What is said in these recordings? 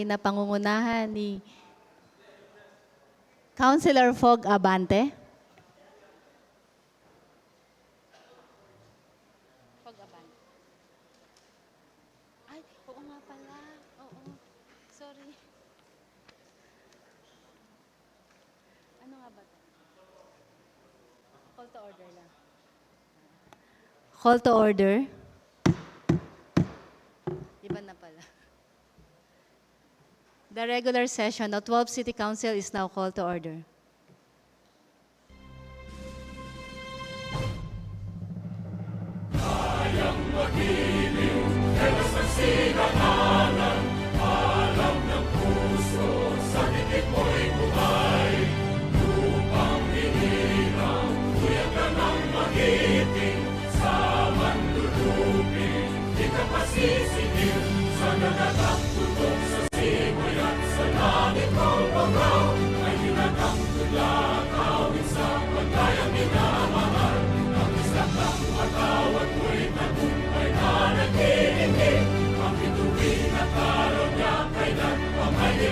na pangungunahan ni Councilor Fog Abante. Fog Abante. Ay, oo nga pala. Oo. Sorry. Ano nga ba? Call to order lang. Call to order. The regular session of 12 City Council is now called to order.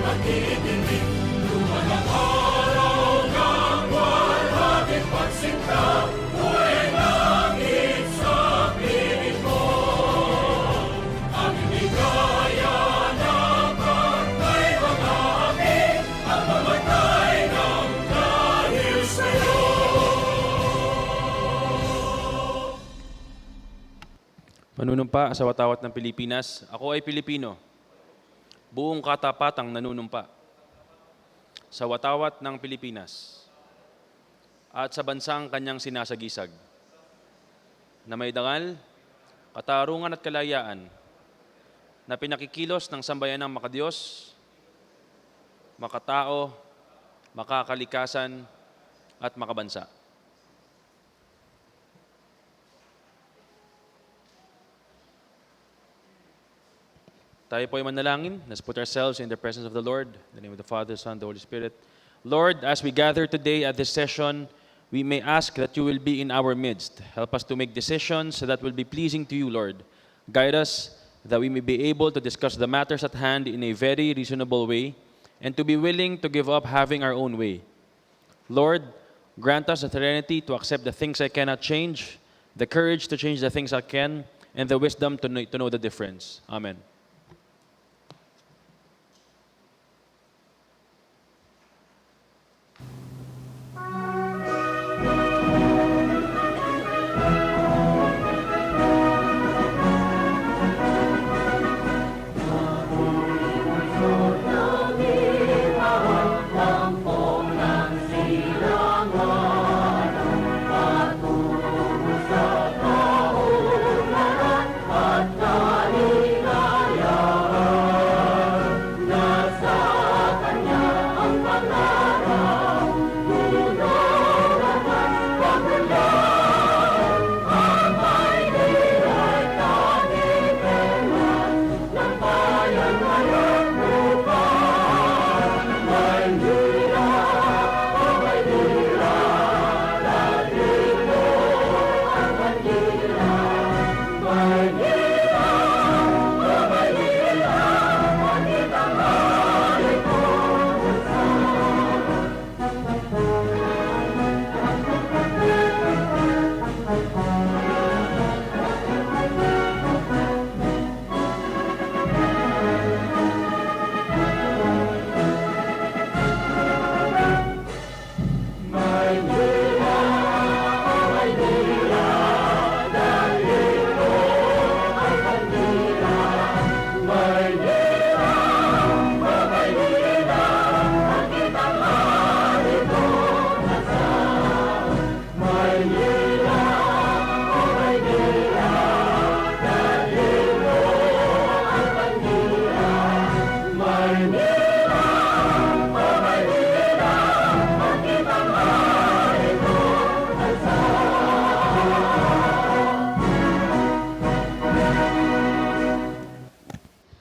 makikinig Lumang ang araw kapwal Ating pagsinta Buhay langit sa pinig mo Ang inigaya na pagkay mga amin Ang mamatay ng dahil sa'yo Manunumpa sa watawat ng Pilipinas, ako ay Pilipino. Buong katapatang nanunumpa sa watawat ng Pilipinas at sa bansang kanyang sinasagisag na may dangal, katarungan at kalayaan na pinakikilos ng sambayanang makadiyos, makatao, makakalikasan at makabansa. Tayo po ay manalangin. Let's put ourselves in the presence of the Lord. In the name of the Father, Son, the Holy Spirit. Lord, as we gather today at this session, we may ask that you will be in our midst. Help us to make decisions that will be pleasing to you, Lord. Guide us that we may be able to discuss the matters at hand in a very reasonable way and to be willing to give up having our own way. Lord, grant us the serenity to accept the things I cannot change, the courage to change the things I can, and the wisdom to know, to know the difference. Amen.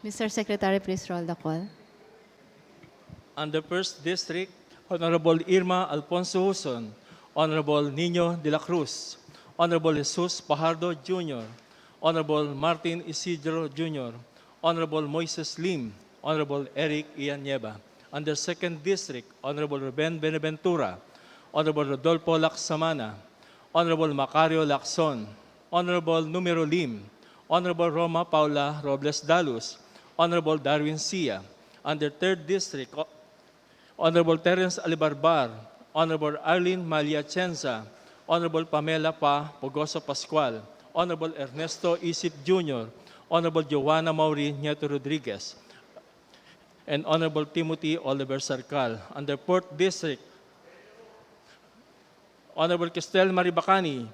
Mr. Secretary, please roll the call. On the First District, Honorable Irma Alfonso Huson, Honorable Nino de la Cruz, Honorable Jesus Pajardo Jr., Honorable Martin Isidro Jr., Honorable Moises Lim, Honorable Eric Ian Nieva. Under 2nd District, Honorable Ruben Benaventura, Honorable Rodolfo Laksamana, Honorable Macario Lacson, Honorable Numero Lim, Honorable Roma Paula Robles Dalus, Honorable Darwin Sia. Under 3rd District, Ho- Honorable Terence Alibarbar, Honorable Arlene Malia Chenza, Honorable Pamela Pa Pogoso Pascual, Honorable Ernesto Isip Jr., Honorable Joanna Mauri Nieto Rodriguez, and Honorable Timothy Oliver Sarcal. Under 4th District, Honorable Cristel Maribacani,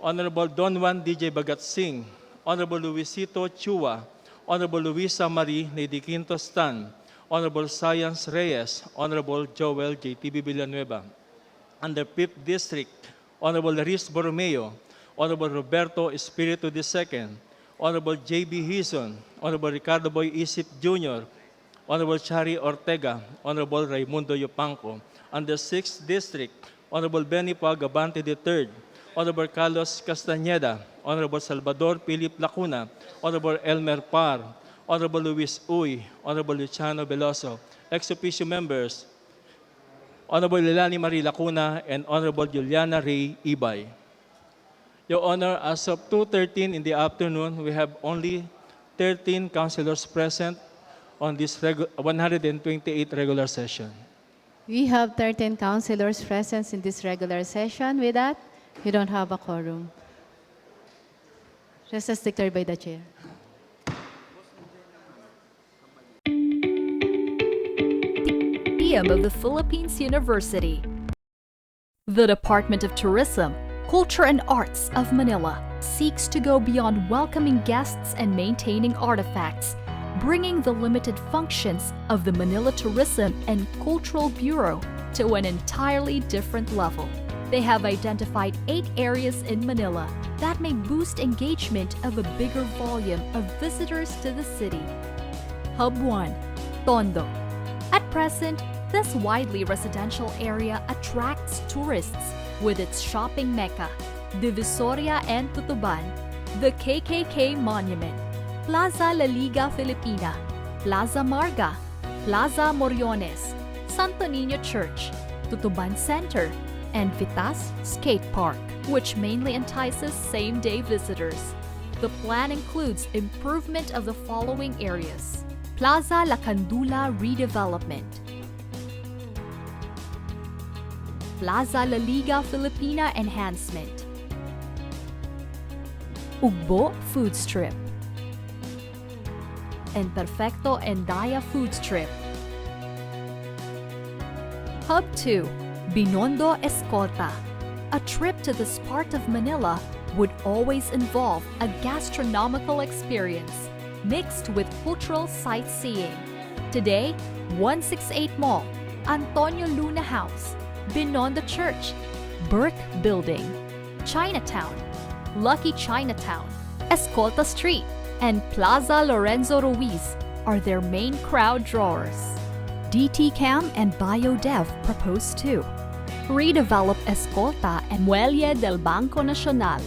Honorable Don Juan DJ Bagat Singh, Honorable Luisito Chua, Honorable Luisa Marie Lady Quinto Stan, Honorable Science Reyes, Honorable Joel JTB Villanueva. Under 5th District, Honorable Laris Borromeo, Honorable Roberto Espiritu II, Honorable J.B. Hison, Honorable Ricardo Boy Isip Jr., Honorable Chari Ortega, Honorable Raimundo Yupanco. Under 6th District, Honorable Benny Pagabante III, Honorable Carlos Castañeda, Honorable Salvador Philip Lacuna, Honorable Elmer Par, Honorable Luis Uy, Honorable Luciano Veloso, ex-officio members, Honorable Lilani Marie Lacuna, and Honorable Juliana Ray Ibay. Your Honor, as of 2.13 in the afternoon, we have only 13 councilors present on this regu- 128 regular session. We have 13 councilors present in this regular session. With that, we don't have a quorum. Recess declared by the chair. Of the Philippines University. The Department of Tourism, Culture and Arts of Manila seeks to go beyond welcoming guests and maintaining artifacts, bringing the limited functions of the Manila Tourism and Cultural Bureau to an entirely different level. They have identified eight areas in Manila that may boost engagement of a bigger volume of visitors to the city. Hub 1 Tondo. At present, this widely residential area attracts tourists with its shopping mecca, Divisoria and Tutuban, the KKK Monument, Plaza La Liga Filipina, Plaza Marga, Plaza Moriones, Santo Niño Church, Tutuban Center, and Vitas Skate Park, which mainly entices same-day visitors. The plan includes improvement of the following areas. Plaza La Candula redevelopment. Plaza La Liga Filipina enhancement. Ugbo Food Strip. And Perfecto Endaya Food Strip. Hub 2 Binondo Escolta. A trip to this part of Manila would always involve a gastronomical experience mixed with cultural sightseeing. Today, 168 Mall, Antonio Luna House, Binondo Church, Burke Building, Chinatown, Lucky Chinatown, Escolta Street, and Plaza Lorenzo Ruiz are their main crowd drawers. DT Cam and BioDev propose to redevelop Escolta and Muelle del Banco Nacional.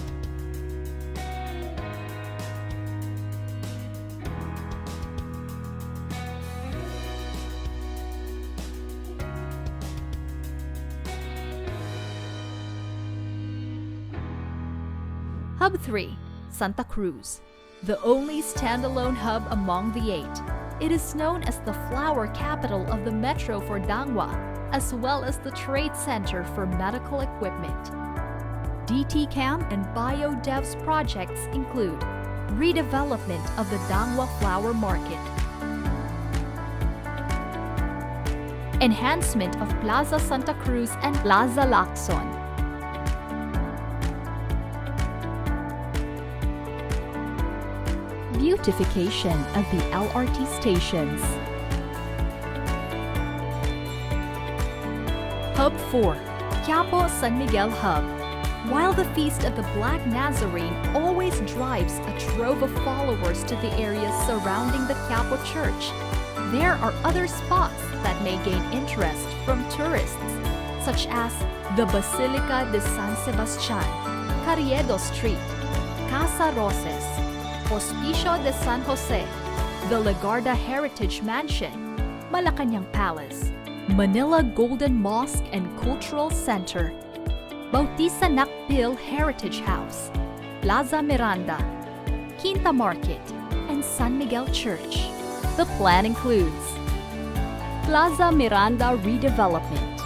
Hub 3, Santa Cruz. The only standalone hub among the eight. It is known as the flower capital of the metro for Dangwa, as well as the trade center for medical equipment. DT Cam and BioDev's projects include redevelopment of the Dangwa Flower Market, enhancement of Plaza Santa Cruz and Plaza Lacson, beautification of the LRT stations. 4, Quiapo San Miguel Hub. While the Feast of the Black Nazarene always drives a trove of followers to the areas surrounding the Quiapo Church, there are other spots that may gain interest from tourists, such as the Basilica de San Sebastian, Carriedo Street, Casa Roses, Hospicio de San Jose, the Lagarda Heritage Mansion, Malacanang Palace, Manila Golden Mosque and Cultural Center, Bautista Nakpil Heritage House, Plaza Miranda, Quinta Market, and San Miguel Church. The plan includes Plaza Miranda redevelopment,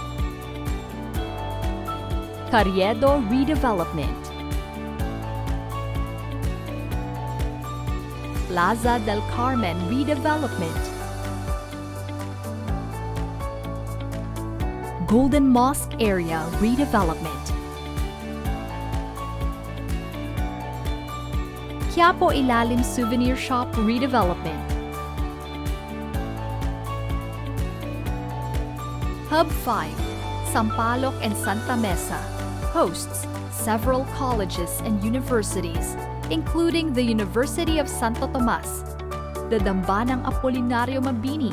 Carriedo redevelopment, Plaza del Carmen redevelopment, Golden Mosque area redevelopment, Quiapo Ilalim Souvenir Shop redevelopment, Hub 5, Sampaloc and Santa Mesa hosts several colleges and universities, including the University of Santo Tomas, the Dambanang Apolinario Mabini,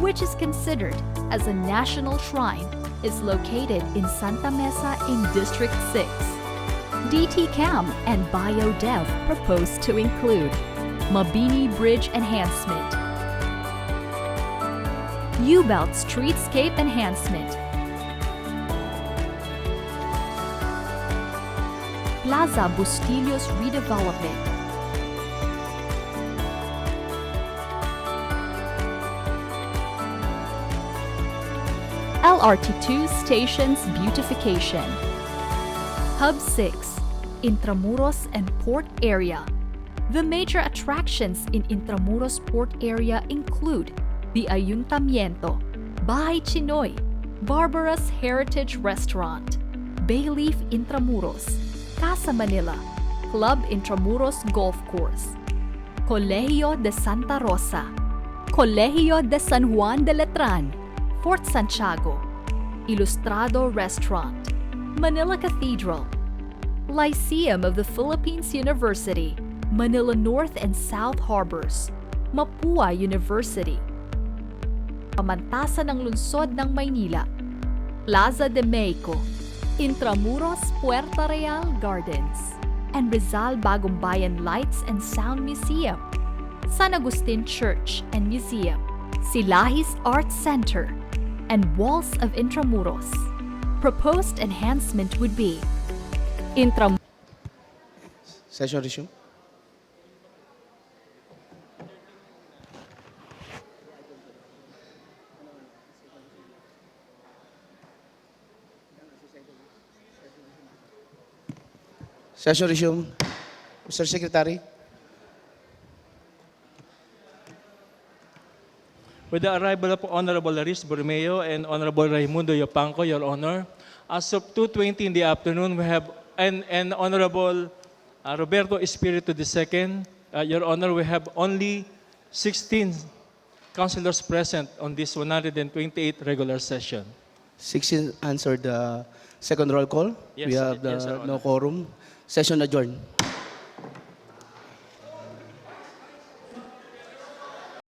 which is considered as a national shrine, is located in Santa Mesa in District 6. DT Cam and BioDev propose to include Mabini Bridge Enhancement, U-Belt Streetscape Enhancement, Plaza Bustillos Redevelopment, LRT2 Stations Beautification, Hub 6, Intramuros and Port Area. The major attractions in Intramuros Port Area include the Ayuntamiento, Bahay Chinoy, Barbara's Heritage Restaurant, Bayleaf Intramuros, Casa Manila, Club Intramuros Golf Course, Colegio de Santa Rosa, Colegio de San Juan de Letran, Fort Santiago, Ilustrado Restaurant, Manila Cathedral, Lyceum of the Philippines University, Manila North and South Harbors, Mapua University, Pamantasan ng Lungsod ng Maynila, Plaza de Mexico, Intramuros Puerta Real Gardens, and Rizal Bagumbayan Lights and Sound Museum, San Agustin Church and Museum, Silahis Art Center, and Walls of Intramuros. Proposed enhancement would be Intram Session resume. Session resume. Mr. Secretary. With the arrival of Honorable Laris Borromeo and Honorable Raimundo Yopanco, Your Honor, as of 2.20 in the afternoon, we have, and, and Honorable uh, Roberto Espiritu II, uh, Your Honor, we have only 16 councilors present on this 128th regular session. 16 answered the second roll call. Yes, we have the yes, Your Honor. no quorum. Session adjourned.